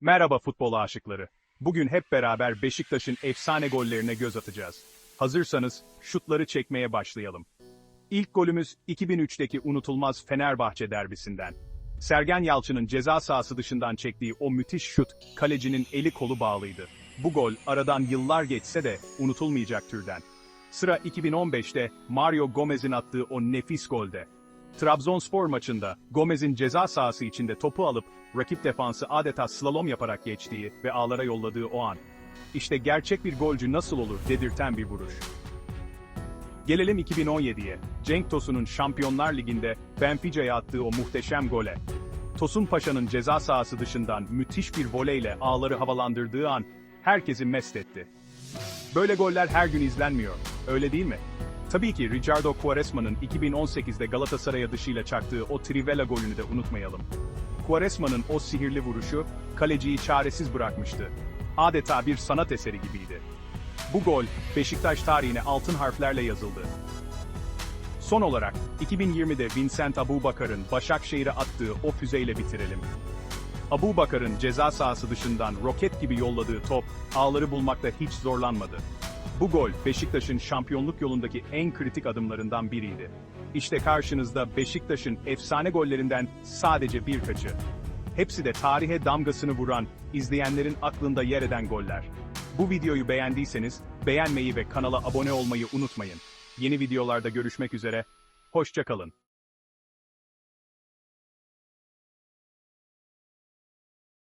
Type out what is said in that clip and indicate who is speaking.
Speaker 1: Merhaba futbol aşıkları. Bugün hep beraber Beşiktaş'ın efsane gollerine göz atacağız. Hazırsanız şutları çekmeye başlayalım. İlk golümüz 2003'teki unutulmaz Fenerbahçe derbisinden. Sergen Yalçın'ın ceza sahası dışından çektiği o müthiş şut, kalecinin eli kolu bağlıydı. Bu gol aradan yıllar geçse de unutulmayacak türden. Sıra 2015'te Mario Gomez'in attığı o nefis golde. Trabzonspor maçında Gomez'in ceza sahası içinde topu alıp rakip defansı adeta slalom yaparak geçtiği ve ağlara yolladığı o an. İşte gerçek bir golcü nasıl olur dedirten bir vuruş. Gelelim 2017'ye. Cenk Tosun'un Şampiyonlar Ligi'nde Benfica'ya attığı o muhteşem gole. Tosun Paşa'nın ceza sahası dışından müthiş bir voleyle ağları havalandırdığı an herkesi mest etti. Böyle goller her gün izlenmiyor, öyle değil mi? Tabii ki Ricardo Quaresma'nın 2018'de Galatasaray'a dışıyla çaktığı o Trivela golünü de unutmayalım. Quaresma'nın o sihirli vuruşu, kaleciyi çaresiz bırakmıştı. Adeta bir sanat eseri gibiydi. Bu gol, Beşiktaş tarihine altın harflerle yazıldı. Son olarak, 2020'de Vincent Abubakar'ın Başakşehir'e attığı o füzeyle bitirelim. Abubakar'ın ceza sahası dışından roket gibi yolladığı top, ağları bulmakta hiç zorlanmadı. Bu gol, Beşiktaş'ın şampiyonluk yolundaki en kritik adımlarından biriydi. İşte karşınızda Beşiktaş'ın efsane gollerinden sadece birkaçı. Hepsi de tarihe damgasını vuran, izleyenlerin aklında yer eden goller. Bu videoyu beğendiyseniz, beğenmeyi ve kanala abone olmayı unutmayın. Yeni videolarda görüşmek üzere, hoşçakalın.